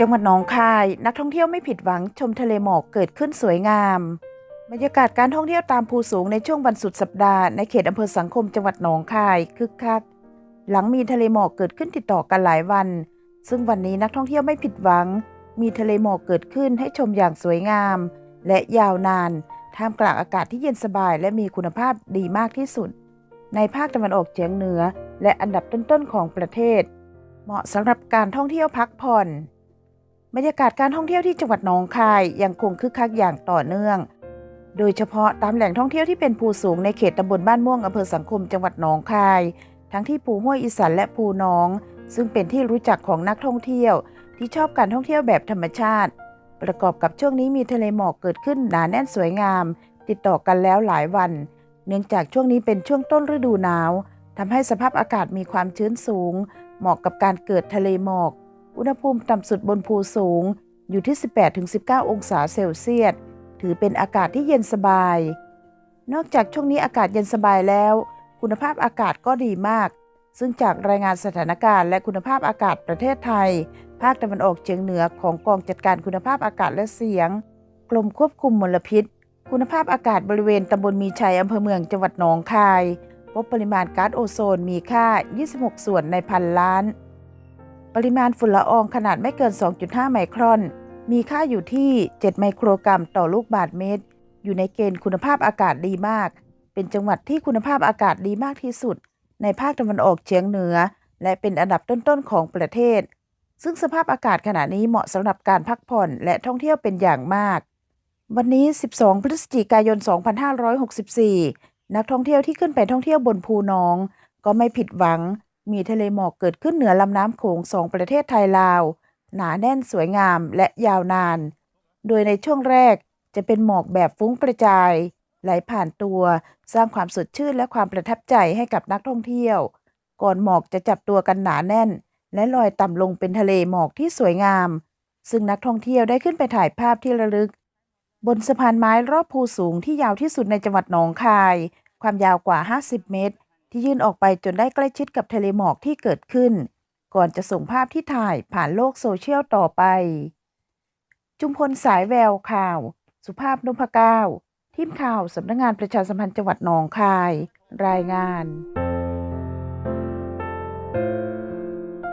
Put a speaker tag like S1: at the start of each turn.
S1: จังหวัดหนองคาย นักท่องเที่ยวไม่ผิดหวังชมทะเลหมอกเกิดขึ้นสวยงามบรรยากาศการท่องเที่ยวตามภูสูงในช่วงวันสุดสัปดาห์ในเขตอำเภอสังคมจังหวัดหนองคายคึกคัก หลังมีทะเลหมอกเกิดขึ้นติดต่อกันหลายวัน ซึ่งวันนี้นักท่องเที่ยวไม่ผิดหวัง มีทะเลหมอกเกิดขึ้นให้ชมอย่างสวยงาม และยาวนาน ท่ามกลางอากาศที่เย็นสบายและมีคุณภาพดีมากที่สุด ในภาคตะวันออกเฉียงเหนือ และอันดับต้นๆของประเทศ เหมาะสำหรับการท่องเที่ยวพักผ่อน บรรยากาศการท่องเที่ยวที่จังหวัดหนองคายยังคงคึกคักอย่างต่อเนื่อง โดยเฉพาะตามแหล่งท่องเที่ยวที่เป็นภูสูงในเขตตำบลบ้านม่วงอำเภอสังคมจังหวัดหนองคาย ทั้งที่ภูห้วยอีสันและภูหนอง ซึ่งเป็นที่รู้จักของนักท่องเที่ยวที่ชอบการท่องเที่ยวแบบธรรมชาติ ประกอบกับช่วงนี้มีทะเลหมอกเกิดขึ้นหนาแน่นสวยงาม ติดต่อกันแล้วหลายวัน เนื่องจากช่วงนี้เป็นช่วงต้นฤดูหนาวทำให้สภาพอากาศมีความชื้นสูง เหมาะกับการเกิดทะเลหมอก อุณหภูมิต่ำสุดบนภูสูงอยู่ที่ 18-19 องศาเซลเซียส ถือเป็นอากาศที่เย็นสบาย นอกจากช่วงนี้อากาศเย็นสบายแล้ว คุณภาพอากาศก็ดีมาก ซึ่งจากรายงานสถานการณ์และคุณภาพอากาศประเทศไทย ภาคตะวันออกเฉียงเหนือของกองจัดการคุณภาพอากาศและเสียง กรมควบคุมมลพิษ คุณภาพอากาศบริเวณตำบลมีชัยอำเภอเมืองจังหวัดหนองคาย พบปริมาณก๊าซโอโซนมีค่า 26 ส่วนในพันล้าน ปริมาณฝุ่นละอองขนาดไม่เกิน 2.5 ไมครอน มีค่าอยู่ที่ 7 ไมโครกรัมต่อลูกบาศก์เมตร อยู่ในเกณฑ์คุณภาพอากาศดีมาก เป็นจังหวัดที่คุณภาพอากาศดีมากที่สุด ในภาคตะวันออกเฉียงเหนือ และเป็นอันดับต้นๆของประเทศ ซึ่งสภาพอากาศขณะนี้เหมาะสำหรับการพักผ่อนและท่องเที่ยวเป็นอย่างมาก วันนี้ 12 พฤศจิกายน 2564 นักท่องเที่ยวที่ขึ้นไปท่องเที่ยวบนภูหนอง ก็ไม่ผิดหวัง มีทะเลหมอกเกิดขึ้นเหนือลำน้ำโขงสองประเทศไทยลาว หนาแน่นสวยงามและยาวนาน โดยในช่วงแรกจะเป็นหมอกแบบฟุ้งกระจาย ไหลผ่านตัว สร้างความสดชื่นและความประทับใจให้กับนักท่องเที่ยว ก่อนหมอกจะจับตัวกันหนาแน่น และลอยต่ำลงเป็นทะเลหมอกที่สวยงาม ซึ่งนักท่องเที่ยวได้ขึ้นไปถ่ายภาพที่ระลึก บนสะพานไม้รอบภูสูงที่ยาวที่สุดในจังหวัดหนองคาย ความยาวกว่า 50 เมตร ที่ยื่นออกไปจนได้ใกล้ชิดกับทะเลหมอกที่เกิดขึ้น ก่อนจะส่งภาพที่ถ่ายผ่านโลกโซเชียลต่อไป จุมพลสายแววข่าว สุภาพนพก้าวทีมข่าวสำนักงงานประชาสัมพันธ์จังหวัดหนองคาย รายงาน